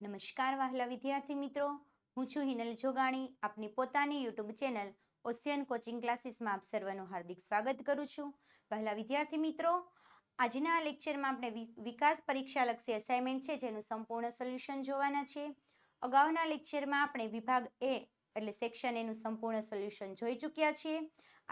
નમસ્કાર વહાલા વિદ્યાર્થી મિત્રો. હું છું હિનલ જોગાણી. આપની પોતાની યુટ્યુબ ચેનલ ઓશિયન કોચિંગ ક્લાસીસમાં આપ સર્વનું હાર્દિક સ્વાગત કરું છું. વહાલા વિદ્યાર્થી મિત્રો, આજના લેક્ચરમાં આપણે વિકાસ પરીક્ષાલક્ષી અસાઇનમેન્ટ છે, જેનું સંપૂર્ણ સોલ્યુશન જોવાના છે. અગાઉના લેક્ચરમાં આપણે વિભાગ એ, એટલે સેક્શન એનું સંપૂર્ણ સોલ્યુશન જોઈ ચૂક્યા છીએ.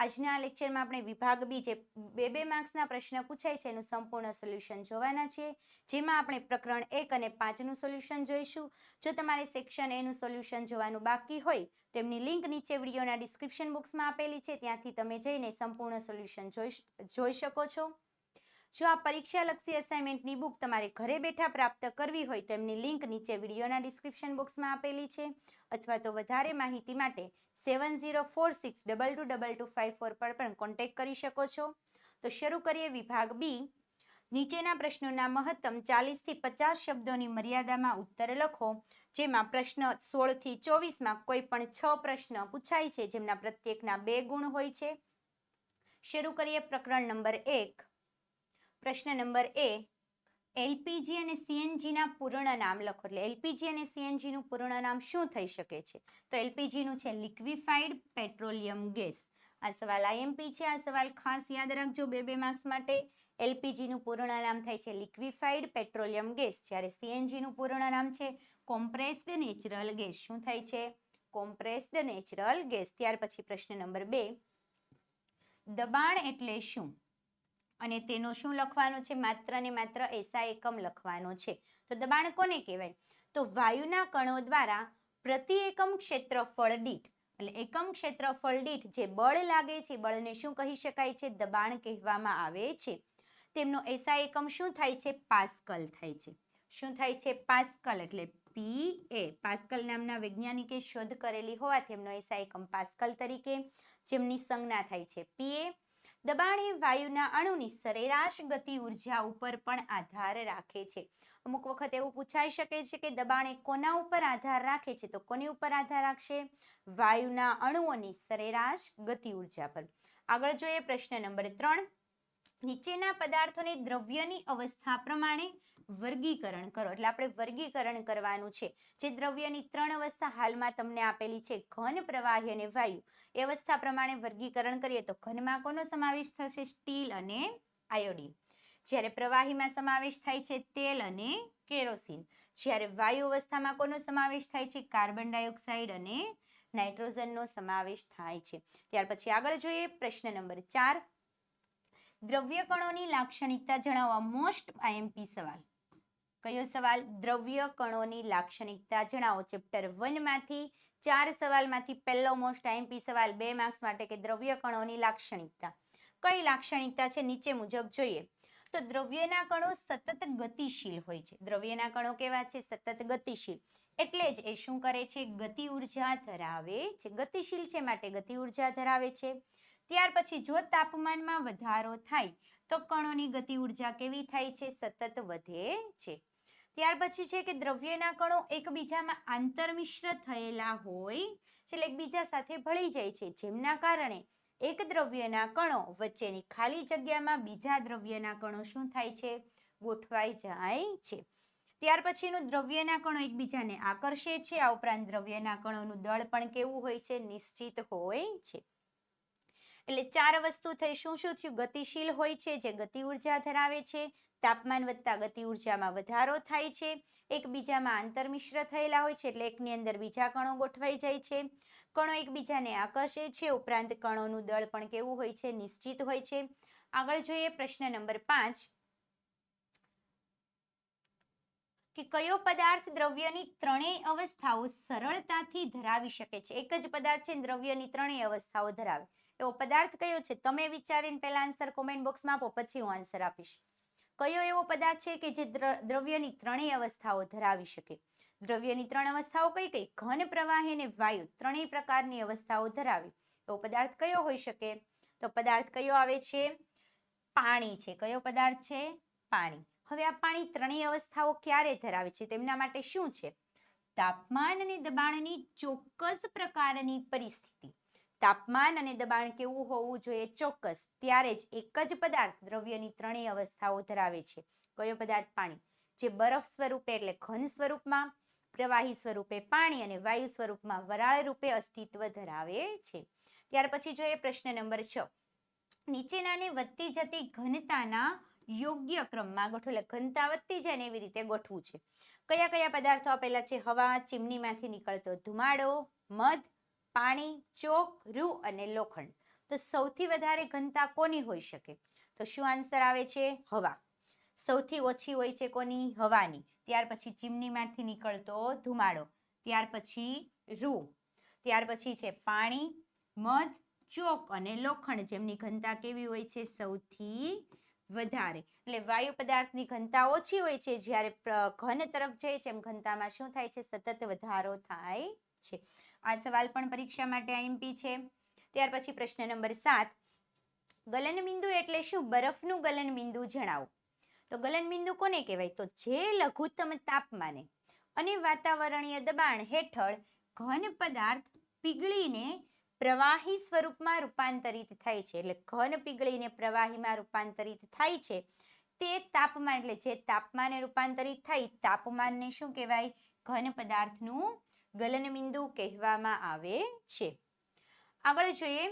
આજના લેક્ચરમાં આપણે વિભાગ બી જે બે બે માર્ક્સના પ્રશ્ન પૂછાય છે એનું સંપૂર્ણ સોલ્યુશન જોવાના છે. જેમાં આપણે પ્રકરણ એક અને પાંચનું સોલ્યુશન જોઈશું. જો તમારે સેક્શન એનું સોલ્યુશન જોવાનું બાકી હોય તો એમની લિંક નીચે વિડીયોના ડિસ્ક્રિપ્શન બોક્સમાં આપેલી છે. ત્યાંથી તમે જઈને સંપૂર્ણ સોલ્યુશન જોઈ જોઈ શકો છો. જો આ પરીક્ષાલક્ષી અસાઇનમેન્ટની બુક તમારે ઘરે બેઠા પ્રાપ્ત કરવી હોય તો એમની લિંક નીચે વિડીયોના ડિસ્ક્રિપ્શન બોક્સમાં આપેલી છે. અથવા તો વધારે માહિતી માટે seven zero four six double two double two five four પર પણ કોન્ટેક્ટ કરી શકો છો. તો શરૂ કરીએ વિભાગ બી નીચેના પ્રશ્નોના મહત્તમ ચાલીસથી પચાસ શબ્દોની મર્યાદામાં ઉત્તર લખો, જેમાં પ્રશ્ન સોળથી ચોવીસમાં કોઈ પણ છ પ્રશ્ન પૂછાય છે, જેમના પ્રત્યેકના બે ગુણ હોય છે. શરૂ કરીએ પ્રકરણ નંબર એક. પ્રશ્ન નંબર એ, એલપીજી અને સીએનજીના પૂર્ણ નામ લખો. એટલે એલપીજી અને સીએનજીનું પૂર્ણ નામ શું થઈ શકે છે? તો એલપીજીનું છે લિક્વિફાઈડ પેટ્રોલિયમ ગેસ. આ સવાલ આઈએમપી છે. આ સવાલ ખાસ યાદ રાખજો બે બે માર્ક્સ માટે. એલપીજીનું પૂર્ણ નામ થાય છે લિક્વિફાઈડ પેટ્રોલિયમ ગેસ. જ્યારે સીએનજીનું પૂર્ણ નામ છે કોમ્પ્રેસ્ડ નેચરલ ગેસ. શું થાય છે? Compressed natural gas. ત્યાર પછી પ્રશ્ન નંબર બે, દબાણ એટલે શું? અને તેનો શું લખવાનો છે? માત્ર ને માત્ર એસા એકમ લખવાનો છે. તો દબાણ કોને કહેવાય? તો વાયુના કણો દ્વારા પ્રતિ એકમ ક્ષેત્રફળ દીઠ, એટલે એકમ ક્ષેત્રફળ દીઠ જે બળ લાગે છે બળને શું કહી શકાય છે? દબાણ કહેવામાં આવે છે. તેમનો એસા એકમ શું થાય છે? પાસ્કલ થાય છે. શું થાય છે? પાસ્કલ, એટલે પી એ, પાસ્કલ નામના વૈજ્ઞાનિકે શોધ કરેલી હોવાથી એમનો એસા એકમ પાસ્કલ તરીકે જેમની સંજ્ઞા થાય છે. પી એ દબાણ એ વાયુના અણુની સરેરાશ ગતિ ઊર્જા ઉપર પણ આધાર રાખે છે. અમુક વખત એવું પૂછાઈ શકે છે કે દબાણ એ કોના ઉપર આધાર રાખે છે? તો કોની ઉપર આધાર રાખશે? વાયુના અણુઓની સરેરાશ ગતિ ઊર્જા પર. આગળ જોઈએ પ્રશ્ન નંબર ત્રણ. નીચેના પદાર્થોને દ્રવ્યની અવસ્થા પ્રમાણે વર્ગીકરણ કરો. એટલે આપણે વર્ગીકરણ કરવાનું છે. જે દ્રવ્યની ત્રણ અવસ્થા હાલમાં તમને આપેલી છે, ઘન, પ્રવાહી અને વાયુ. એ અવસ્થા પ્રમાણે વર્ગીકરણ કરીએ તો ઘનમાં કોનો સમાવેશ થશે? સ્ટીલ અને આયોડિન. જ્યારે પ્રવાહીમાં સમાવેશ થાય છે તેલ અને કેરોસીન. જ્યારે વાયુ અવસ્થામાં કોનો સમાવેશ થાય છે? કાર્બન ડાયોક્સાઇડ અને નાઇટ્રોજનનો સમાવેશ થાય છે. ત્યાર પછી આગળ જોઈએ પ્રશ્ન નંબર ચાર. દ્રવ્ય કણોની લાક્ષણિકતા જણાવવા મોસ્ટ આઈએમપી સવાલ. કયો સવાલ? દ્રવ્ય કણોની લાક્ષણિકતા જણાવો. ચેપ્ટર વનમાંથી ચાર સવાલમાંથી પહેલો મોસ્ટ આઈએમપી સવાલ, બે માર્ક્સ માટે કે દ્રવ્ય કણોની લાક્ષણિકતા. કઈ લાક્ષણિકતા છે? નીચે મુજબ જોઈએ. તો દ્રવ્યના કણો સતત ગતિશીલ હોય છે. દ્રવ્યના કણો કેવા છે? સતત ગતિશીલ. એટલે જ એ શું કરે છે? ગતિ ઊર્જા ધરાવે છે. ગતિશીલ છે માટે ગતિ ઊર્જા ધરાવે છે. ત્યાર પછી જો તાપમાનમાં વધારો થાય, તો કણોની ગતિ ઊર્જા કેવી થાય છે? સતત વધે છે. ત્યાર પછી છે કે દ્રવ્યના કણો એકબીજામાં આંતરમિશ્ર થયેલા હોય, એટલે એકબીજા સાથે ભળી જાય છે. જેમના કારણે એક દ્રવ્યના કણો વચ્ચેની ખાલી જગ્યામાં બીજા દ્રવ્યના કણો શું થાય છે? ગોઠવાઈ જાય છે. ત્યાર પછીનું દ્રવ્યના કણો એકબીજાને આકર્ષે છે. આ ઉપરાંત દ્રવ્યના કણોનું દળ પણ કેવું હોય છે? નિશ્ચિત હોય છે. એટલે ચાર વસ્તુ થઈ. શું શું થયું? ગતિશીલ હોય છે, જે ગતિ ઊર્જા ધરાવે છે. તાપમાન વધતા ગતિ ઉર્જામાં વધારો થાય છે. એકબીજામાં આંતરમિશ્ર થયેલા હોય છે, એટલે એકની અંદર બીજા કણો ગોઠવાઈ જાય છે. કણો એકબીજાને આકર્ષે છે, ઉપરાંત કણોનું દળ પણ કેવું હોય છે, નિશ્ચિત હોય છે. આગળ જોઈએ પ્રશ્ન નંબર પાંચ. કે કયો પદાર્થ દ્રવ્યની ત્રણેય અવસ્થાઓ સરળતાથી ધરાવી શકે છે? એક જ પદાર્થ છે દ્રવ્યની ત્રણેય અવસ્થાઓ ધરાવે. એવો પદાર્થ કયો છે? તમે વિચારીને પહેલા આન્સર કોમેન્ટ બોક્સમાં આપો, પછી હું આન્સર આપીશ. કયો એવો પદાર્થ છે કે જે દ્ર- દ્રવ્યની ત્રણેય અવસ્થાઓ ધરાવી શકે? દ્રવ્યની ત્રણ અવસ્થાઓ કઈ કઈ? ઘન, પ્રવાહી અને વાયુ ત્રણેય પ્રકારની અવસ્થાઓ ધરાવે. એવો પદાર્થ કયો હોઈ શકે? તો પદાર્થ કયો આવે છે? પાણી છે. કયો પદાર્થ છે? પાણી. હવે આ પાણી ત્રણેય અવસ્થાઓ ક્યારે ધરાવે છે? તેમના માટે શું છે? તાપમાન અને દબાણની ચોક્કસ પ્રકારની પરિસ્થિતિ. તાપમાન અને દબાણ કેવું હોવું જોઈએ ચોક્કસ. ત્યારે જ એક જ પદાર્થ દ્રવ્યની ત્રણેય અવસ્થાઓ ધરાવે છે. કયો પદાર્થ? પાણી. જે બરફ સ્વરૂપે એટલે ઘન સ્વરૂપમાં, પ્રવાહી સ્વરૂપે પાણી અને વાયુ સ્વરૂપમાં વરાળ રૂપે અસ્તિત્વ ધરાવે છે. ત્યાર પછી જોઈએ પ્રશ્ન નંબર છ. નીચેનાને વધતી જતી ઘનતાના યોગ્ય ક્રમમાં ગોઠવો એટલે ઘનતા વધતી જાય ને એવી રીતે ગોઠવું છે. કયા કયા પદાર્થો આપેલા છે? હવા, ચીમનીમાંથી નીકળતો ધુમાડો, મધ પાણી, ચોક, રૂ અને લોખંડ. તો સૌથી વધારે ઘનતા કોની હોઈ શકે? તો શું આન્સર આવે છે? હવા. સૌથી ઓછી હોય છે કોની? હવાની. ત્યાર પછી ચીમનીમાંથી નીકળતો ધુમાડો. ત્યાર પછી રૂ. ત્યાર પછી છે પાણી, મધ, ચોક અને લોખંડ. જેમની ઘનતા કેવી હોય છે? સૌથી વધારે. એટલે વાયુ પદાર્થની ઘનતા ઓછી હોય છે જ્યારે ઘન તરફ જાય છે, એમ ઘનતામાં શું થાય છે? સતત વધારો થાય છે. આ સવાલ પણ પરીક્ષા માટે આઈએમપી છે. ત્યાર પછી પ્રશ્ન નંબર સાત. ગલનબિંદુ એટલે શું? બરફનું ગલનબિંદુ જણાવો. તો ગલનબિંદુ કોને કહેવાય? તો જે લઘુત્તમ તાપમાને અને વાતાવરણીય દબાણ હેઠળ ઘન પદાર્થ પીગળીને પ્રવાહી સ્વરૂપમાં રૂપાંતરિત થાય છે. એટલે ઘન પીગળીને પ્રવાહીમાં રૂપાંતરિત થાય છે. તે તાપમાન, એટલે જે તાપમાને રૂપાંતરિત થાય, તાપમાનને શું કહેવાય? ઘન પદાર્થનું ગલનબિંદુ કહેવામાં આવે છે. આગળ જોઈએ.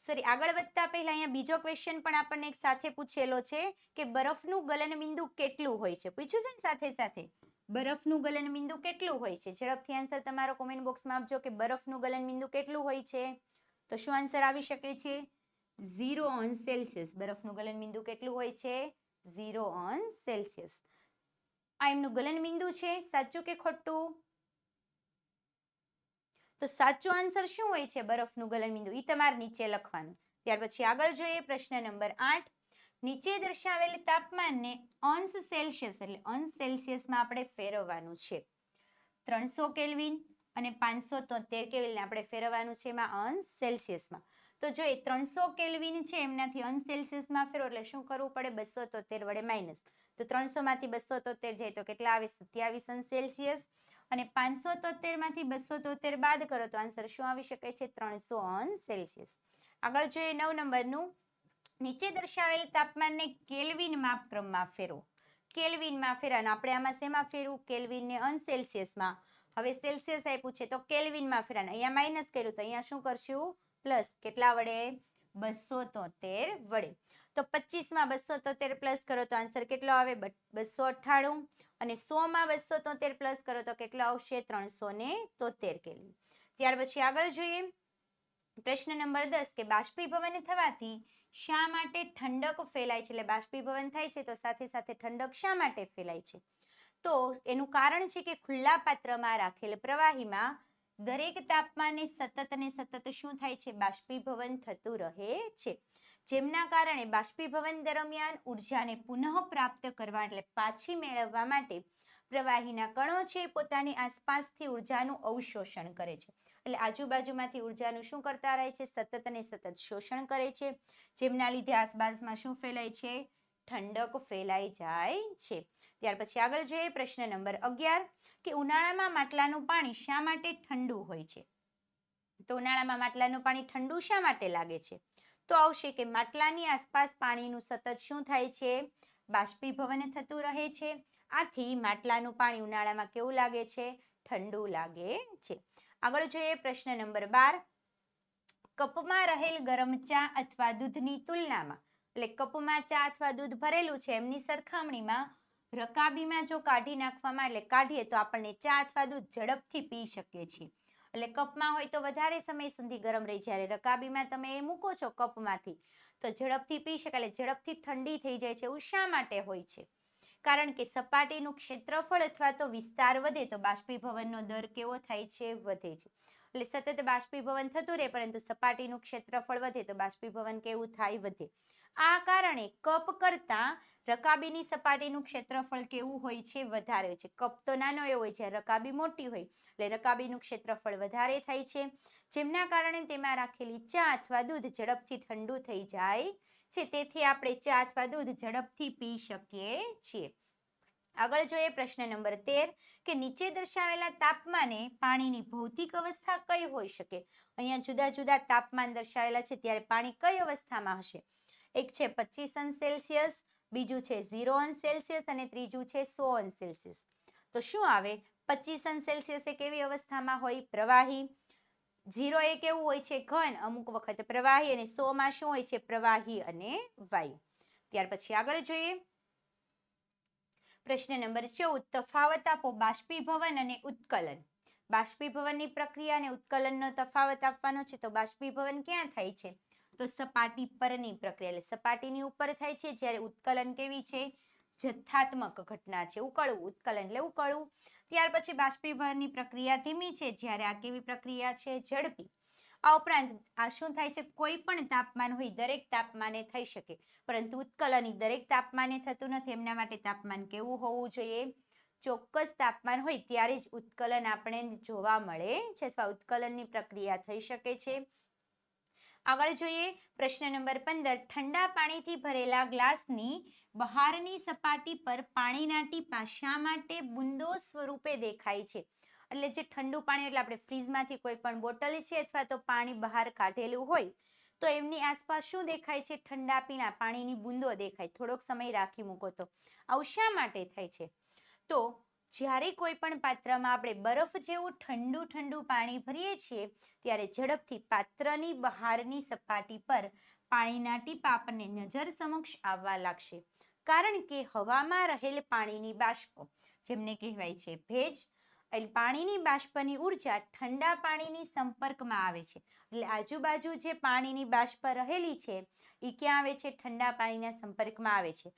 સોરી આગળ વધતા પહેલા અહીંયા બીજો ક્વેશ્ચન પણ આપણને એક સાથે પૂછેલો છે કે બરફનું ગલનબિંદુ કેટલું હોય છે? પૂછ્યું છે ને સાથે સાથે? બરફનું ગલનબિંદુ કેટલું હોય છે? ઝડપથી આન્સર તમારો કોમેન્ટ બોક્સમાં આપજો કે બરફનું ગલનબિંદુ કેટલું હોય છે? તો શું આન્સર આવી શકે છે? ઝીરો ઓન સેલ્સિયસ બરફનું ગલનબિંદુ કેટલું હોય છે? ઝીરો ઓન સેલ્સિયસ આ એમનું ગલનબિંદુ છે? સાચું કે ખોટું? તો સાચો આન્સર શું હોય છે બરફનું ગલનબિંદુ એ તમારે નીચે લખવાનું. ત્યાર પછી આગળ જોઈએ પ્રશ્ન નંબર આઠ. નીચે દર્શાવેલ તાપમાનને અંશ સેલ્સિયસ એટલે અંશ સેલ્સિયસમાં આપણે ફેરવવાનું છે. ત્રણસો કેલ્વિન અને પાંચસો તોતેર કેલ્વિન આપણે ફેરવવાનું છે એમાં અંશ સેલ્સિયસમાં. તો જો એ ત્રણસો કેલ્વિન છે, એમનાથી અંશ સેલ્સિયસમાં ફેરવો એટલે શું કરવું પડે? બસો તોતેર વડે માઇનસ તો ત્રણસો માંથી બસો તોતેર જાય તો કેટલા આવે સત્યાવીસ અંશ સેલ્સિયસ. અને પાંચસો તોતેરમાંથી બસો તોતેર બાદ કરો તો આન્સર શું આવી શકે છે? ત્રણસો ઓન સેલ્સિયસ. આગળ જોઈએ નવ નંબરનું. નીચે દર્શાવેલ તાપમાનને કેલ્વિન માપક્રમમાં ફેરવો. કેલ્વિનમાં ફેરવા. અને આપણે આમાં શેમાં ફેરવું? કેલ્વિનને અન સેલ્સિયસમાં. હવે સેલ્સિયસ આપ્યું છે તો કેલ્વિનમાં ફેરવાનું. અહીંયા માઇનસ કર્યું તો અહીંયા શું કરશું? પ્લસ કેટલા વડે? બસો તોતેર વડે. તો પચીસમાં બસો તોતેર પ્લસ કરો તો આન્સર કેટલો આવે? બસો અઠ્ઠાણું. અને સોમાં બસો તોતેર પ્લસ કરો તો કેટલો આવશે? ત્રણસો ને તોતેર કેલ્વિન. ત્યાર પછી આગળ જોઈએ. પ્રશ્ન નંબર દસ કે બાષ્પીભવન થવાથી શા માટે ઠંડક ફેલાય છે? એટલે બાષ્પીભવન થાય છે તો સાથે સાથે ઠંડક શા માટે ફેલાય છે? તો એનું કારણ છે કે ખુલ્લા પાત્રમાં રાખેલ પ્રવાહીમાં દરેક તાપમાને સતત ને સતત શું થાય છે? બાષ્પીભવન થતું રહે છે. જેમના કારણે બાષ્પીભવન દરમિયાન ઉર્જાને પુનઃ પ્રાપ્ત કરવા એટલે પાછી મેળવવા માટે પ્રવાહીના કણો છે પોતાની આસપાસથી ઉર્જાનું અવશોષણ કરે છે. એટલે આજુબાજુમાંથી ઉર્જાનું શું કરતા રહે છે? સતત અને સતત શોષણ કરે છે. જેમના લીધે આસપાસમાં શું ફેલાય છે? ઠંડક ફેલાઈ જાય છે. ત્યાર પછી આગળ જોઈએ પ્રશ્ન નંબર અગિયાર, કે ઉનાળામાં માટલાનું પાણી શા માટે ઠંડુ હોય છે? તો ઉનાળામાં માટલાનું પાણી ઠંડુ શા માટે લાગે છે? તો આવશે કે માટલાની આસપાસ પાણીનું સતત શું થાય છે? બાષ્પીભવન થતું રહે છે. આથી માટલાનું પાણી ઉનાળામાં કેવું લાગે છે? ઠંડુ લાગે છે. આગળ જોઈએ પ્રશ્ન નંબર બાર, કપમાં રહેલ ગરમ ચા અથવા દૂધની તુલનામાં. એટલે કપમાં ચા અથવા દૂધ ભરેલું છે, એમની સરખામણીમાં રકાબીમાં જો કાઢી નાખવામાં, એટલે કાઢીએ તો આપણને ચા અથવા દૂધ ઝડપથી પી શકીએ છીએ. એટલે કપમાં હોય તો વધારે સમય સુધી ગરમ રહી. જ્યારે રકાબીમાં તમે એ મૂકો છો કપમાંથી, તો ઝડપથી પી શકાય, એટલે ઝડપથી ઠંડી થઈ જાય છે એવું શા માટે હોય છે? કારણ કે સપાટીનું ક્ષેત્રફળ અથવા તો વિસ્તાર વધે તો બાષ્પીભવનનો દર કેવો થાય છે? વધે છે. એટલે સતત બાષ્પીભવન થતું રહે, પરંતુ સપાટીનું ક્ષેત્રફળ વધે તો બાષ્પીભવન કેવું થાય? વધે. આ કારણે કપ કરતા રકાબીની સપાટીનું ક્ષેત્રફળ કેવું હોય છે? વધારે છે. કપ તો નાનો એવો હોય છે, રકાબી મોટી હોય, એટલે રકાબીનું ક્ષેત્રફળ વધારે થાય છે. જેમના કારણે તેમાં રાખેલી ચા અથવા દૂધ ઝડપથી ઠંડુ થઈ જાય છે. તેથી આપણે ચા અથવા દૂધ ઝડપથી પી શકીએ છીએ. આગળ જોઈએ પ્રશ્ન નંબર તેર, કે નીચે દર્શાવેલા તાપમાને પાણીની ભૌતિક અવસ્થા કઈ હોઈ શકે? અહીંયા જુદા જુદા તાપમાન દર્શાવેલા છે, ત્યારે પાણી કઈ અવસ્થામાં હશે? એક છે પચીસ અંશ સેલ્સિયસ, બીજું છે ઝીરો અંશ સેલ્સિયસ અને ત્રીજું છે સો અંશ સેલ્સિયસ. તો શું આવે? પચીસ અંશ એ કેવી અવસ્થામાં હોય? પ્રવાહી. ઝીરો એ કેવું હોય છે? ઘન. અમુક વખત પ્રવાહી અને સો માં શું હોય છે? પ્રવાહી અને વાયુ. ત્યાર પછી આગળ જોઈએ. પ્રશ્ન નંબર ચૌદ, તફાવત આપો બાષ્પીભવન અને ઉત્કલન. બાષ્પીભવનની પ્રક્રિયા અને ઉત્કલનનો તફાવત આપવાનો છે, તો બાષ્પીભવન ક્યાં થાય છે? તો સપાટી પરની પ્રક્રિયા, એટલે સપાટીની ઉપર થાય છે, જ્યારે ઉત્કલન કેવી છે? જથ્થાત્મક ઘટના છે, ઉકળવું, ઉત્કલન એટલે ઉકળવું. ત્યાર પછી બાષ્પીભવનની પ્રક્રિયા ધીમી છે, જ્યારે આ કેવી પ્રક્રિયા છે? ઝડપી. આ ઉપરાંત, આ શું થાય છે? કોઈ પણ તાપમાન હોય, દરેક તાપમાને થઈ શકે. પરંતુ ઉત્કલન દરેક તાપમાને થતું નથી. એમના માટે તાપમાન કેવું હોવું જોઈએ? ચોક્કસ તાપમાન હોય, ત્યારે જ ઉત્કલન આપણે જોવા મળે છે અથવા ઉત્કલનની પ્રક્રિયા થઈ શકે છે. આગળ જોઈએ. પ્રશ્ન નંબર પંદર, ઠંડા પાણીથી ભરેલા ગ્લાસની બહારની સપાટી પર પાણીના ટીપા શા માટે બુંદો સ્વરૂપે દેખાય છે? એટલે જે ઠંડુ પાણી એટલે આપણે ફ્રીજમાંથી કોઈ પણ બોટલ છે અથવા તો પાણી બહાર કાઢેલું હોય, તો એમની આસપાસ શું દેખાય છે? ઠંડા પીણા પાણીની બુંદો દેખાય. થોડોક સમય રાખી મૂકો તો. આવું શા માટે થાય છે? તો જ્યારે કોઈ પણ પાત્રમાં આપણે બરફ જેવું ઠંડુ ઠંડુ પાણી ભરીએ છીએ, ત્યારે ઝડપથી પાત્રની બહારની સપાટી પર પાણીના ટીપા આપણને નજર સમક્ષ આવવા લાગશે. કારણ કે હવામાં રહેલ પાણીની બાષ્પો, જેમને કહેવાય છે ભેજ, એટલે પાણીની બાષ્પની ઊર્જા ઠંડા પાણીની સંપર્કમાં આવે છે. એટલે આજુબાજુ જે પાણીની બાષ્પ રહેલી છે એ ક્યાં આવે છે? ઠંડા પાણીના સંપર્કમાં આવે છે.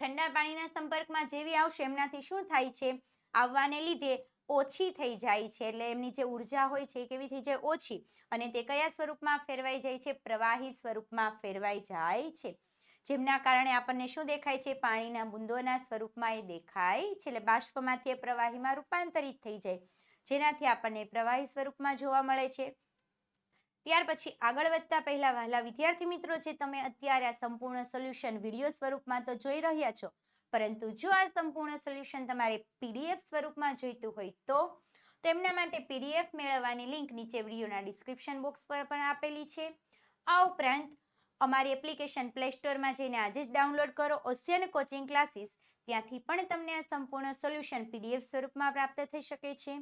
ઠંડા પાણીના સંપર્કમાં જેવી આવશે, એમનાથી શું થાય છે? આવવાને લીધે ઓછી થઈ જાય છે. એટલે એમની જે ઊર્જા હોય છે એ કેવી થઈ જાય? ઓછી. અને તે કયા સ્વરૂપમાં ફેરવાઈ જાય છે? પ્રવાહી સ્વરૂપમાં ફેરવાઈ જાય છે. જેમના કારણે આપણને શું દેખાય છે? પાણીના બુંદોના સ્વરૂપમાં એ દેખાય છે. એટલે બાષ્પમાંથી એ પ્રવાહીમાં રૂપાંતરિત થઈ જાય. જેનાથી આપણને પ્રવાહી સ્વરૂપમાં જોવા મળે છે. ત્યાર પછી આગળ વધતા પહેલા વહેલા વિદ્યાર્થી મિત્રો છે તમે અત્યારે આ સંપૂર્ણ સોલ્યુશન વીડિયો સ્વરૂપમાં તો જોઈ રહ્યા છો, પરંતુ જો આ સંપૂર્ણ સોલ્યુશન તમારે પીડીએફ સ્વરૂપમાં જોઈતું હોય તો તેમના માટે પીડીએફ મેળવવાની લિંક નીચે વિડીયોના ડિસ્ક્રિપ્શન બોક્સ પર પણ આપેલી છે. આ ઉપરાંત, અમારી એપ્લિકેશન પ્લે સ્ટોરમાં જઈને આજે જ ડાઉનલોડ કરો ઓશિયન કોચિંગ ક્લાસીસ ત્યાંથી પણ તમને આ સંપૂર્ણ સોલ્યુશન પીડીએફ સ્વરૂપમાં પ્રાપ્ત થઈ શકે છે.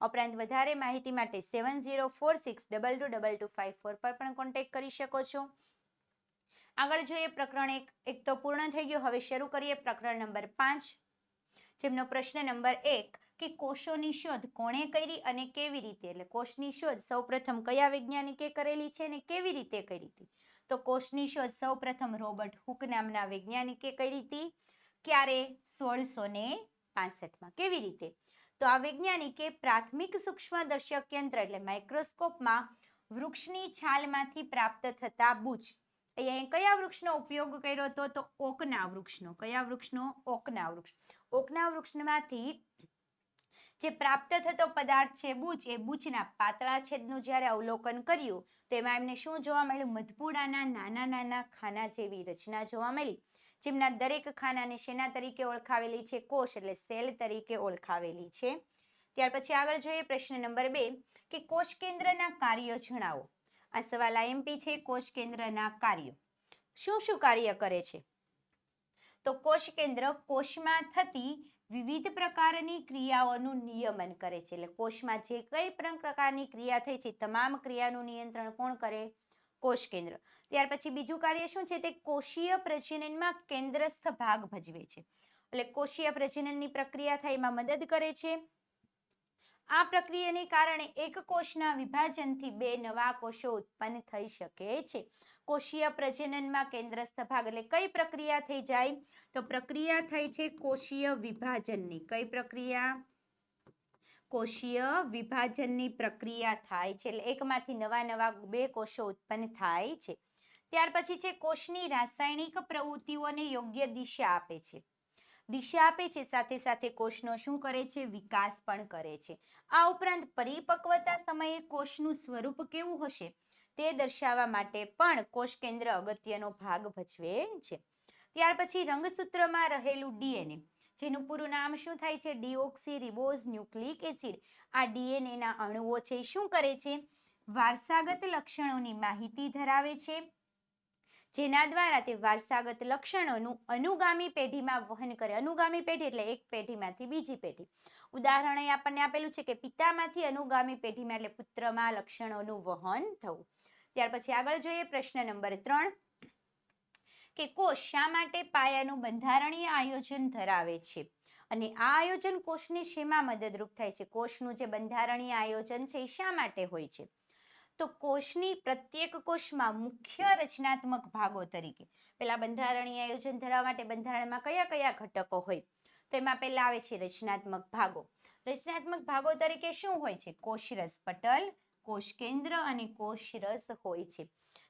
ઉપરાંત વધારે માહિતી માટે seven zero four six double two double two five four પર પણ કોન્ટેક્ટ કરી શકો છો. આગળ જોઈએ પ્રકરણ એક. એક તો પૂર્ણ થઈ ગયું. હવે શરૂ કરીએ પ્રકરણ નંબર પાંચ, જેમનો પ્રશ્ન નંબર એક, કે કોષોની શોધ કોણે કરી અને કેવી રીતે? એટલે કોષની શોધ સૌપ્રથમ કયા વૈજ્ઞાનિકે કરેલી છે અને કેવી રીતે કરી હતી? તો કોષની શોધ સૌપ્રથમ રોબર્ટ હુક નામના વૈજ્ઞાનિકે કરી હતી. ક્યારે? સોળસો ને પાસઠમાં. કેવી રીતે? તો આ વૈજ્ઞાનિકે પ્રાથમિક સૂક્ષ્મદર્શક યંત્ર એટલે માઇક્રોસ્કોપમાં વૃક્ષની છાલમાંથી પ્રાપ્ત થતા બુચ. અહીંયા કયા વૃક્ષનો ઉપયોગ કર્યો હતો? તો ઓકના વૃક્ષનો. કયા વૃક્ષનો? ઓકના વૃક્ષ. ઓકના વૃક્ષમાંથી જે પ્રાપ્ત થતો પદાર્થ છે બુચ, એ બુચના પાતળા છેદનું જ્યારે અવલોકન કર્યું, તો એમાં એમને શું જોવા મળ્યું? મધપુડાના નાના નાના ખાના જેવી રચના જોવા મળી. જેમના દરેક ખાનાને શેના તરીકે ઓળખાવેલી છે? કોષ એટલે સેલ તરીકે ઓળખાવેલી છે. ત્યાર પછી આગળ જોઈએ પ્રશ્ન નંબર બે, કે કોષ કેન્દ્રના કાર્યો જણાવો. આ સવાલ આઈએમપી છે, કોષ કેન્દ્રના કાર્યો. શું શું કાર્ય કરે છે? તો કોષ કેન્દ્ર કોષમાં થતી વિવિધ પ્રકારની ક્રિયાઓનું નિયમન કરે છે. એટલે કોષમાં જે કઈ પ્રકારની ક્રિયા થઈ છે, તમામ ક્રિયાનું નિયંત્રણ કોણ કરે? કોષ કેન્દ્ર ત્યાર પછી બીજું કાર્ય શું છે? તે કોષીય પ્રજનનમાં કેન્દ્રસ્થ ભાગ ભજવે છે. એટલે કોષીય પ્રજનનની પ્રક્રિયા થાય એમાં મદદ કરે છે. આ પ્રક્રિયાને કારણે એક કોષના વિભાજનથી બે નવા કોષો ઉત્પન્ન થઈ શકે છે. કોષીય પ્રજનનમાં કેન્દ્રસ્થ ભાગ એટલે કઈ પ્રક્રિયા થઈ જાય? તો પ્રક્રિયા થાય છે કોષીય વિભાજનની. કઈ પ્રક્રિયા? કોષીય વિભાજનની પ્રક્રિયા થાય છે. એટલે એકમાંથી નવા નવા બે કોષો ઉત્પન્ન થાય છે. ત્યાર પછી છે, કોષની રાસાયણિક પ્રવૃત્તિઓને યોગ્ય દિશા આપે છે. દિશા આપે છે, સાથે સાથે કોષનો શું કરે છે? વિકાસ પણ કરે છે. આ ઉપરાંત પરિપક્વતા સમયે કોષનું સ્વરૂપ કેવું હશે? તે દર્શાવવા માટે પણ કોષ કેન્દ્ર અગત્યનો ભાગ ભજવે છે. ત્યાર પછી રંગસૂત્રમાં રહેલું ડીએનએ. જેનું પૂરું નામ શું થાય છે? Deoxy ribose nucleic acid. આ ડીએનએના અણુઓ છે, શું કરે છે? વારસાગત લક્ષણોની માહિતી ધરાવે છે. જેના દ્વારા તે વારસાગત લક્ષણોનું અનુગામી પેઢીમાં વહન કરે. અનુગામી પેઢી એટલે એક પેઢીમાંથી બીજી પેઢી. ઉદાહરણ આપણને આપેલું છે કે પિતામાંથી અનુગામી પેઢીમાં એટલે પુત્રમાં લક્ષણોનું વહન થવું. ત્યાર પછી આગળ જોઈએ પ્રશ્ન નંબર ત્રણ. કે કોષ શા માટે પાયાનું બંધારણીય આયોજન ધરાવે છે? અને આ આયોજન કોષને શેમાં મદદરૂપ થાય છે? કોષનું જે બંધારણીય આયોજન છે, એ શા માટે હોય છે? તો કોષની પ્રત્યેક કોષમાં મુખ્ય રચનાત્મક ભાગો તરીકે પેલા બંધારણીય આયોજન ધરાવવા માટે બંધારણમાં કયા કયા ઘટકો હોય? તો એમાં પહેલા આવે છે રચનાત્મક ભાગો. રચનાત્મક ભાગો તરીકે શું હોય છે? કોષરસ પટલ કોષ કેન્દ્ર અને કોષરસ હોય છે.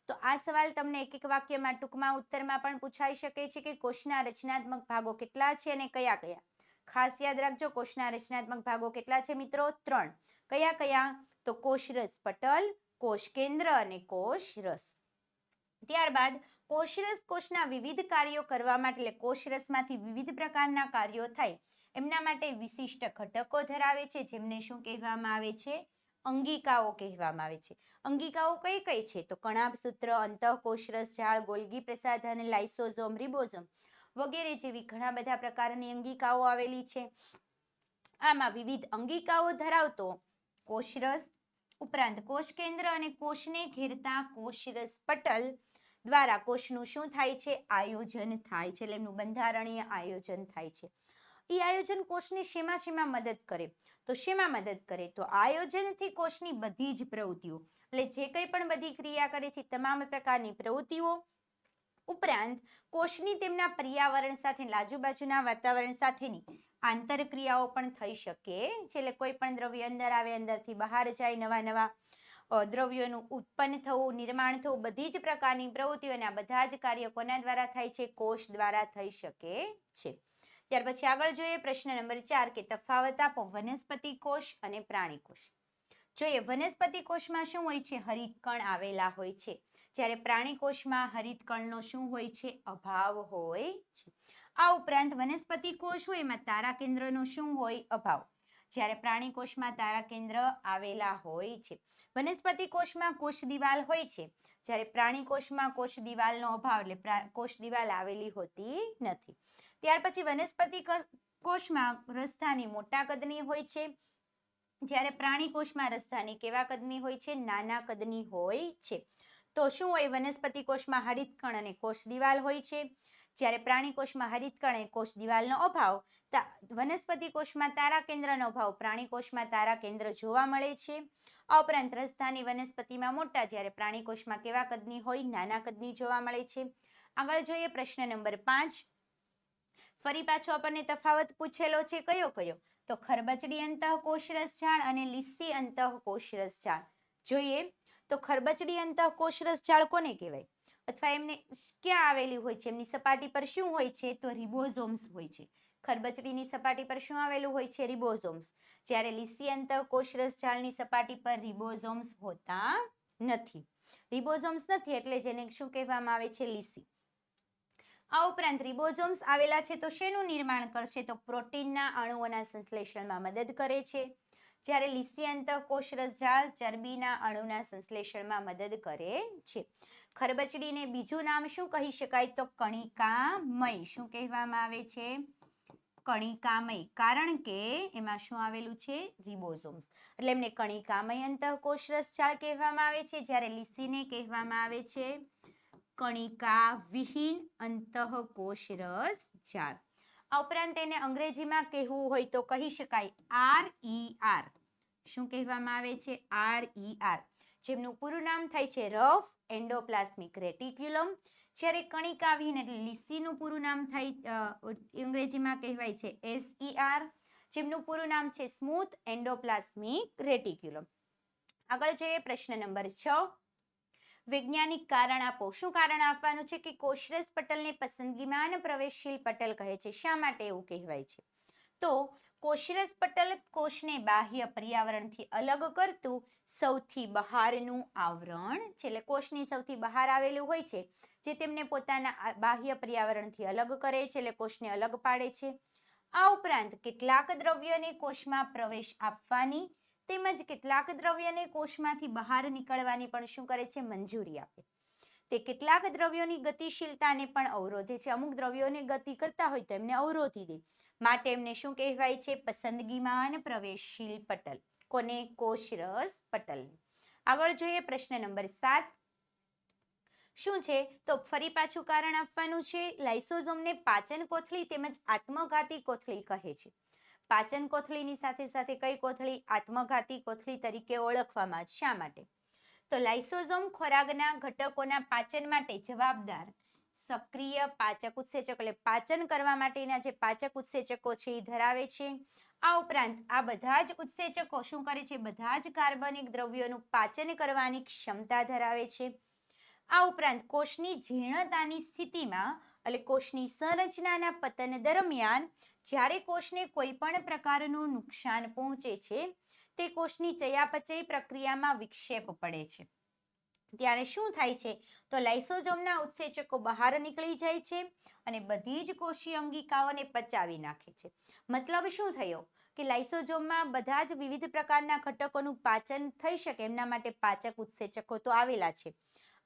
તો આ સવાલ તમને એક એક વાક્યમાં ટૂંકમાં ઉત્તરમાં પણ પૂછાઈ શકે છે કે કોષના રચનાત્મક ભાગો કેટલા છે અને કયા કયા? ખાસ યાદ રાખજો, કોષના રચનાત્મક ભાગો કેટલા છે મિત્રો? ત્રણ. કયા કયા? તો કોષરસ પટલ, કોષ કેન્દ્ર અને કોષ રસ. ત્યારબાદ કોષરસ કોષના વિવિધ કાર્યો કરવા માટે, એટલે કોષરસમાંથી વિવિધ પ્રકારના કાર્યો થાય, એમના માટે વિશિષ્ટ ઘટકો ધરાવે છે, જેમને શું કહેવામાં આવે છે? અંગિકાઓ કહેવામાં આવે છે. અંગિકાઓ કઈ કઈ છે? તો કણાભસૂત્ર અંતઃકોષરસ ઝાડ ગોલગી પ્રસાધન લાઇસોઝોમ, રિબોઝોમ વગેરે જેવી ઘણા બધા પ્રકારની અંગિકાઓ આવેલી છે. આમાં વિવિધ અંગિકાઓ ધરાવતો કોષરસ ઉપરાંત કોષ કેન્દ્ર અને કોષને ઘેરતા કોષરસ પટલ દ્વારા કોષનું શું થાય છે? આયોજન થાય છે. એટલે એમનું બંધારણીય આયોજન થાય છે. એ આયોજન કોષને શેમાં શેમાં મદદ કરે? તો શેમાં મદદ કરે? તો આયોજનથી કોષની બધી જ પ્રવૃત્તિઓ. એટલે જે કંઈ પણ બધી ક્રિયા કરે છે તમામ પ્રકારની પ્રવૃત્તિઓ. ઉપરાંત, કોષની તેમના પર્યાવરણ સાથે આજુબાજુના વાતાવરણ સાથેની આંતરક્રિયાઓ પણ થઈ શકે. છે એટલે કોઈ પણ દ્રવ્ય અંદર આવે, અંદરથી બહાર જાય, નવા નવા દ્રવ્યોનું ઉત્પન્ન થવું, નિર્માણ થવું, બધી જ પ્રકારની પ્રવૃત્તિઓના બધા જ કાર્યો કોના દ્વારા થાય છે? કોષ દ્વારા થઈ શકે છે. ત્યાર પછી આગળ જોઈએ પ્રશ્ન નંબર ચાર કે તફાવત આપો વનસ્પતિ કોષ અને પ્રાણી કોષ. જોઈએ વનસ્પતિ કોષમાં શું હોય છે? હરિતકણ આવેલા હોય છે. જ્યારે પ્રાણી કોષમાં હરિતકણનો શું હોય છે? અભાવ હોય છે. આ ઉપરાંત વનસ્પતિ કોષ હોય એમાં તારા કેન્દ્રનો શું હોય? અભાવ. જ્યારે પ્રાણી કોષમાં તારા કેન્દ્ર આવેલા હોય છે. વનસ્પતિ કોષમાં કોષ દિવાલ હોય છે. જ્યારે પ્રાણી કોષમાં કોષ દિવાલનો અભાવ એટલે કોષ દિવાલ આવેલી હોતી નથી. ત્યાર પછી વનસ્પતિ કોષમાં રસધાની મોટા કદની હોય છે. જ્યારે પ્રાણી કોષમાં રસધાની કેવા કદની હોય છે? નાના કદની હોય છે. તો શું હોય? વનસ્પતિ કોષમાં હરિતકણ અને કોષ દિવાલ હોય છે. જ્યારે પ્રાણી કોષમાં હરિતકણ અને કોષ દિવાલનો અભાવ વનસ્પતિ કોષમાં તારા કેન્દ્રનો અભાવ, પ્રાણી કોષમાં તારા કેન્દ્ર જોવા મળે છે. આ ઉપરાંત રસધાની વનસ્પતિમાં મોટા, જ્યારે પ્રાણી કોષમાં કેવા કદની હોય? નાના કદની જોવા મળે છે. આગળ જોઈએ પ્રશ્ન નંબર પાંચ. ફરી પાછો આપણને તફાવત પૂછેલો છે કયો કયો? તો ખરબચડી અંતઃકોષરસ ઝાડ અને લીસી અંતઃકોષરસ ઝાડ જોઈએ, તો ખરબચડી અંતઃકોષરસ ઝાડ કોને કહેવાય? અથવા એમને ક્યાં આવેલી હોય છે? એમની સપાટી પર શું હોય છે? તો રિબોઝોમ્સ હોય છે. ખરબચડીની સપાટી પર શું આવેલું હોય છે? રિબોઝોમ્સ. જ્યારે લીસી અંતઃકોષરસ ઝાડની સપાટી પર રિબોઝોમ્સ હોતા નથી. રિબોઝોમ્સ નથી એટલે જેને શું કહેવામાં આવે છે? લીસી. આ ઉપરાંત રિબોઝોમ્સ આવેલા છે તો શેનું નિર્માણ કરશે? તો પ્રોટીનના અણુઓના સંશ્લેષણમાં મદદ કરે છે. જ્યારે લિસ્યંત કોષરસ જાળ ચરબીના અણુના સંશ્લેષણમાં મદદ કરે છે. ખરબચડીને બીજું નામ શું કહી શકાય? તો કણિકામય. શું કહેવામાં આવે છે? કણિકામય. કારણ કે એમાં શું આવેલું છે? રિબોઝોમ્સ એટલે એમને કણિકામય અંતઃકોષરસ જાળ કહેવામાં આવે છે. જ્યારે લીસીને કહેવામાં આવે છે. કણિકા, વિહીન, અંતઃકોષરસ ઝાડ આ ઉપરાંત તેને અંગ્રેજીમાં કહેવું હોય તો કહી શકાય આર ઈ આર. શું કહેવામાં આવે છે? R E R. જેમનું પૂરું નામ થાય છે રફ એન્ડોપ્લાસ્મિક રેટિક્યુલમ. જ્યારે કણિકા, વિહીન એટલે લીસીનું પૂરું નામ થાય અંગ્રેજીમાં કહેવાય છે એસ ઈ આર. જેમનું પૂરું નામ છે સ્મૂથ એન્ડોપ્લાસ્મિક રેટિક્યુલમ. આગળ જોઈએ પ્રશ્ન નંબર છ. વૈજ્ઞાનિક કારણ આપો. શું કારણ આપવાનું છે કે કોષરસ પટલને પસંદગીમાં પ્રવેશશીલ પટલ કહે છે? શા માટે એવું કહેવાય છે? તો કોષરસ પટલ કોષને બાહ્ય પર્યાવરણથી અલગ કરતું સૌથી બહારનું આવરણ છે એટલે કોષની સૌથી બહાર આવેલું હોય છે, જે તેમને પોતાના બાહ્ય પર્યાવરણથી અલગ કરે છે એટલે કોષને અલગ પાડે છે. આ ઉપરાંત કેટલાક દ્રવ્યોને કોષમાં પ્રવેશ આપવાની તેમજ કેટલાક દ્રવ્યને કોષમાંથી બહાર નીકળવાની પણ શું કરે છે? મંજૂરી આપે. તે કેટલાક દ્રવ્યોની ગતિશીલતાને પણ અવરોધે છે. અમુક દ્રવ્યોને ગતિ કરતા હોય તો એમને અવરોધી દે. માટે એમને શું કહેવાય છે? પસંદગીમાન પ્રવેશશીલ પટલ. કોને? કોષરસ પટલ આગળ જોઈએ પ્રશ્ન નંબર સાત. શું છે? તો ફરી પાછું કારણ આપવાનું છે. લાઇસોઝોમને પાચન કોથળી તેમજ આત્મઘાતી કોથળી કહે છે. પાચન કોથળીની સાથે સાથે કઈ કોથળી? આત્મઘાતી કોથળી તરીકે ઓળખવામાં શા માટે? તો લાઇસોઝોમ ખોરાકના ઘટકોના પાચન માટે જવાબદાર સક્રિય પાચક ઉત્સેચક એટલે પાચન કરવા માટેના જે પાચક ઉત્સેચકો છે એ ધરાવે છે. આ ઉપરાંત આ બધા જ ઉત્સેચકો શું કરે છે? બધા જ કાર્બનિક દ્રવ્યોનું પાચન કરવાની ક્ષમતા ધરાવે છે. આ ઉપરાંત કોષની જીર્ણતાની સ્થિતિમાં એટલે કોષની સંરચનાના પતન દરમિયાન જ્યારે કોષને કોઈ પણ પ્રકારનું નુકસાન પહોંચે છે, તે કોષની ચયાપચય પ્રક્રિયામાં વિક્ષેપ પડે છે. ત્યારે શું થાય છે? તો લાઇસોજોમના ઉત્સેચકો બહાર નીકળી જાય છે અને બધી જ કોષીય અંગિકાઓને પચાવી નાખે છે. મતલબ શું થયો? કે લાઇસોજોમમાં બધા જ વિવિધ પ્રકારના ઘટકોનું પાચન થઈ શકે, એમના માટે પાચક ઉત્સેચકો તો આવેલા છે.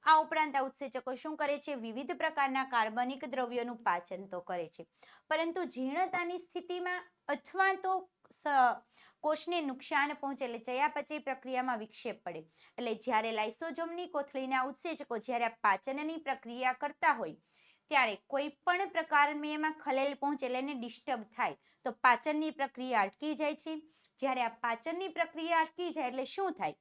આ ઉપરાંત આ ઉત્સેચકો શું કરે છે? વિવિધ પ્રકારના કાર્બનિક દ્રવ્યોનું પાચન તો કરે છે. પરંતુ જીર્ણતાની સ્થિતિમાં અથવા તો કોષને નુકસાન પહોંચે એટલે ચયાપચય પ્રક્રિયામાં વિક્ષેપ પડે. એટલે જ્યારે લાઇસોજોમની કોથળીના ઉત્સેચકો જ્યારે પાચનની પ્રક્રિયા કરતા હોય, ત્યારે કોઈ પણ પ્રકારની એમાં ખલેલ પહોંચે એટલે ડિસ્ટર્બ થાય. તો પાચનની પ્રક્રિયા અટકી જાય છે. જ્યારે આ પાચનની પ્રક્રિયા અટકી જાય એટલે શું થાય?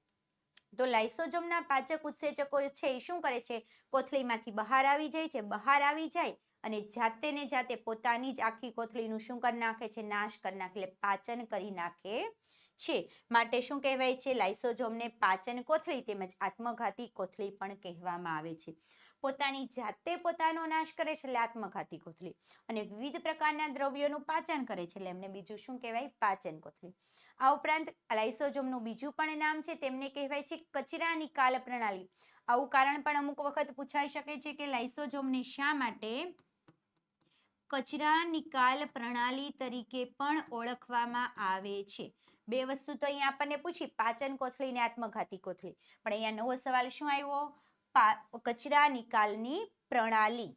તો લાઇસોજોમના પાચક ઉત્સેચકો છે એ શું કરે છે? કોથળીમાંથી બહાર આવી જાય છે, બહાર આવી જાય અને જાતે ને જાતે પોતાની જ આખી કોથળીનું શું કરી નાખે છે? નાશ કરી નાખે, એટલે પાચન કરી નાખે છે. માટે શું કહેવાય છે? લાઇસોજોમને પાચન કોથળી તેમજ આત્મઘાતી કોથળી પણ કહેવામાં આવે છે. પોતાની જાતે પોતાનો નાશ કરે છે, એટલે આત્મઘાતી કોથળી. અને વિવિધ પ્રકારના દ્રવ્યોનું પાચન કરે છે, એટલે એમને બીજું શું કહેવાય? પાચન કોથળી. આ ઉપરાંત લાઇસોજોમનું બીજું પણ નામ છે, તેમને કહેવાય છે કચરા નિકાલ પ્રણાલી. આવું કારણ પણ અમુક વખત પૂછાઈ શકે છે કે લાઇસોજોમને શા માટે કચરા નિકાલ પ્રણાલી તરીકે પણ ઓળખવામાં આવે છે? બે વસ્તુ તો અહીંયા આપણને પૂછી, પાચન કોથળી ને આત્મઘાતી કોથળી. પણ અહીંયા નવો સવાલ શું આવ્યો? કચરા નિકાલની પ્રણાલી.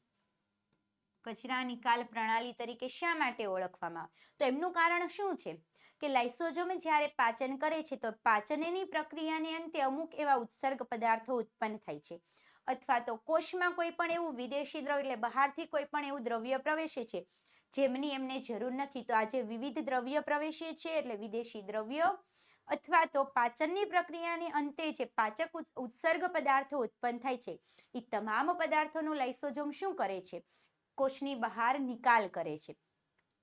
કચરા નિકાલ પ્રણાલી તરીકે શા માટે ઓળખવામાં આવે? તો એમનું કારણ શું છે? કે લાઇસોજોમ જ્યારે પાચન કરે છે, તો પાચનની પ્રક્રિયાને અંતે અમુક એવા ઉત્સર્ગ પદાર્થો ઉત્પન્ન થાય છે. અથવા તો કોષમાં કોઈ પણ એવું વિદેશી દ્રવ્ય એટલે બહારથી કોઈ પણ એવું દ્રવ્ય પ્રવેશે છે, જેમની એમને જરૂર નથી. તો આજે વિવિધ દ્રવ્ય પ્રવેશે છે, એટલે વિદેશી દ્રવ્ય, અથવા તો પાચનની પ્રક્રિયાને અંતે જે પાચક ઉત્સર્ગ પદાર્થો ઉત્પન્ન થાય છે એ તમામ પદાર્થોનું લાઇસોજોમ શું કરે છે? કોષની બહાર નિકાલ કરે છે.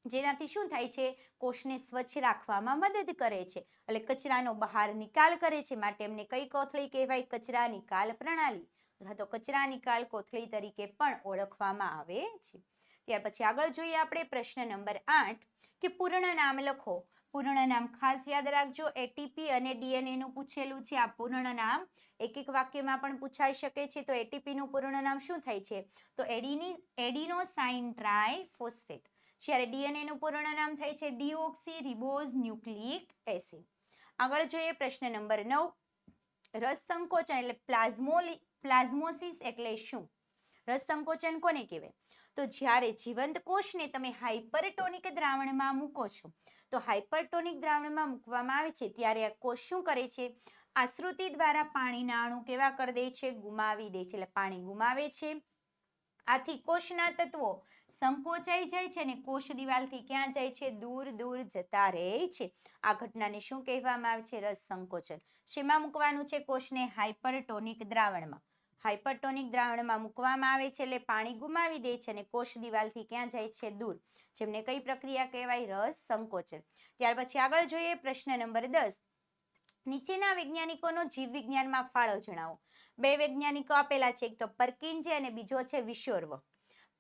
જેનાથી શું થાય છે? કોષને સ્વચ્છ રાખવામાં મદદ કરે છે. એટલે કચરાનો બહાર નિકાલ કરે છે. માટે એમને કઈ કોથળી કહેવાય? કચરા નિકાલ પ્રણાલી. અથવા તો કચરા નિકાલ કોથળી તરીકે પણ ઓળખવામાં આવે છે. ત્યાર પછી આગળ જોઈએ આપણે પ્રશ્ન નંબર આઠ, કે પૂર્ણ નામ લખો. પૂર્ણ નામ ખાસ યાદ રાખજો. એટીપી અને ડીએનએ નું પૂછેલું છે. આ પૂર્ણ નામ એક એક વાક્યમાં પણ પૂછાઈ શકે છે. તો એટીપી નું પૂર્ણ નામ શું થાય છે? તો એડીની એડિનોસાઇન ટ્રાઇફોસ્ફેટ જ્યારે ડીએનએનું પૂર્ણ નામ થાય છે ડીઓક્સી રિબોઝ ન્યુક્લિક એસિડ. આગળ જોઈએ પ્રશ્ન નંબર નવ. રસ સંકોચન એટલે પ્લાઝ્મોલી, પ્લાઝ્મોસિસ એટલે શું? રસ સંકોચન કોને કહેવાય? તો જ્યારે જીવંત કોષને તમે હાઇપરટોનિક દ્રાવણમાં મૂકો છો, તો હાઇપરટોનિક દ્રાવણમાં મૂકવામાં આવે છે ત્યારે આ કોષ શું કરે છે? આશ્રુતિ દ્વારા પાણીના અણુ કેવા કરી દે છે? ગુમાવી દે છે. એટલે પાણી ગુમાવે છે. આથી કોષના તત્વો સંકોચાઈ જાય છે અને કોષ દિવાલથી ક્યાં જાય છે? દૂર દૂર જતા રહે છે. આ ઘટનાને શું કહેવામાં આવે છે? રસ સંકોચન. શેમાં મૂકવાનું છે? કોષને હાઇપરટોનિક દ્રાવણમાં. હાઇપરટોનિક દ્રાવણમાં મૂકવામાં આવે છે એટલે પાણી ગુમાવી દે છે અને કોષ દિવાલથી ક્યાં જાય છે? દૂર. જેમને કઈ પ્રક્રિયા કહેવાય? રસ સંકોચન. ત્યાર પછી આગળ જોઈએ પ્રશ્ન નંબર દસ. નીચેના વૈજ્ઞાનિકોનો જીવ વિજ્ઞાનમાં ફાળો જણાવો. બે વૈજ્ઞાનિકો આપેલા છે. એક તો પરકિંજે અને બીજો છે વિશોર્વ.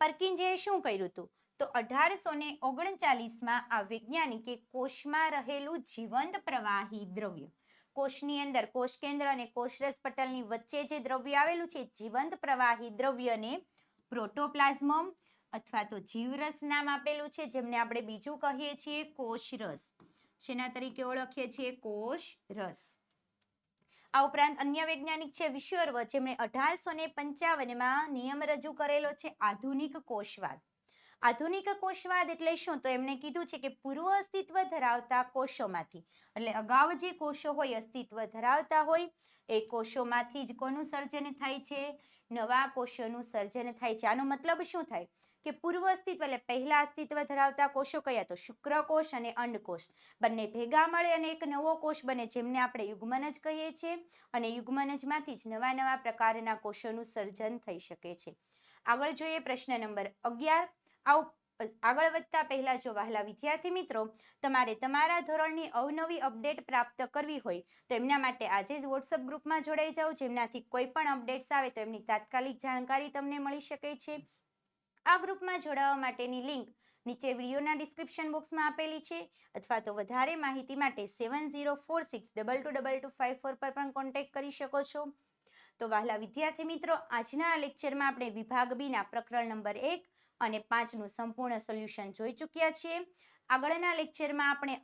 પરકિંજે શું કર્યું હતું તો અઢારસો ને ઓગણચાલીસમાં આ વૈજ્ઞાનિકે કોષમાં રહેલું જીવંત પ્રવાહી દ્રવ્ય, કોષની અંદર કોષ કેન્દ્ર અને કોષરસ પટલની વચ્ચે જે દ્રવ્ય આવેલું છે જીવંત પ્રવાહી દ્રવ્યને પ્રોટોપ્લાઝ્મમ અથવા તો જીવરસ નામ આપેલું છે, જેમને આપણે બીજું કહીએ છીએ કોષરસ. શેના તરીકે ઓળખીએ છીએ? કોષ રસ આ ઉપરાંત અન્ય વૈજ્ઞાનિક છે વિશ્વર્વ, જેમણે અઢારસો ને પંચાવનમાં નિયમ રજૂ કરેલો છે આધુનિક કોષવાદ આધુનિક કોષવાદ એટલે શું? તો એમણે કીધું છે કે પૂર્વ અસ્તિત્વ ધરાવતા કોષોમાંથી, એટલે અગાઉ જે કોષો હોય, અસ્તિત્વ ધરાવતા હોય, એ કોષોમાંથી જ કોનું સર્જન થાય છે? નવા કોષોનું સર્જન થાય છે. આનો મતલબ શું થાય? કે પૂર્વ અસ્તિત્વ એટલે પહેલા અસ્તિત્વ ધરાવતા કોષો કયા? તો શુક્રકોષ અને અંડકોષ બંને ભેગા મળે અને એક નવો કોષ બને જેમને આપણે યુગ્મનજ કહીએ છીએ અને યુગ્મનજમાંથી જ નવા નવા પ્રકારના કોષોનું સર્જન થઈ શકે છે. આગળ જોઈએ પ્રશ્ન નંબર અગિયાર. આવું આગળ વધતા પહેલા જો વહાલા વિદ્યાર્થી મિત્રો, તમારે તમારા ધોરણની અવનવી અપડેટ પ્રાપ્ત કરવી હોય, તો એમના માટે આજે જ વોટ્સઅપ ગ્રુપમાં જોડાઈ જાઓ. જેમનાથી કોઈ પણ અપડેટ્સ આવે તો એમની તાત્કાલિક જાણકારી તમને મળી શકે છે. આ ગ્રુપમાં જોડાવા માટેની લિંક નીચે વિડીયોના ડિસ્ક્રિપ્શન બોક્સમાં આપેલી છે, અથવા તો વધારે માહિતી માટે seven zero four six double two double two five four પર પણ કોન્ટેક્ટ કરી શકો છો. તો વહાલા વિદ્યાર્થી મિત્રો, આજના આ લેક્ચરમાં આપણે વિભાગ બીના પ્રકરણ નંબર એક અને પાંચનું સંપૂર્ણ સોલ્યુશન જોઈ ચૂક્યા છીએ. આગળના લેક્ચરમાં આપણે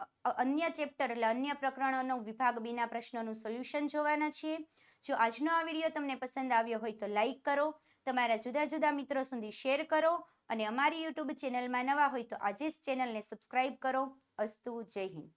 અન્ય ચેપ્ટર એટલે અન્ય પ્રકરણોનો વિભાગ બીના પ્રશ્નોનું સોલ્યુશન જોવાના છીએ. જો આજનો આ વીડિયો તમને પસંદ આવ્યો હોય તો લાઈક કરો તમારા જુદા જુદા મિત્રો સુધી શેર કરો અને અમારી યુટ્યુબ ચેનલમાં નવા હોય તો આજે જ ચેનલને સબસ્ક્રાઈબ કરો. અસ્તુ જય હિન્દ.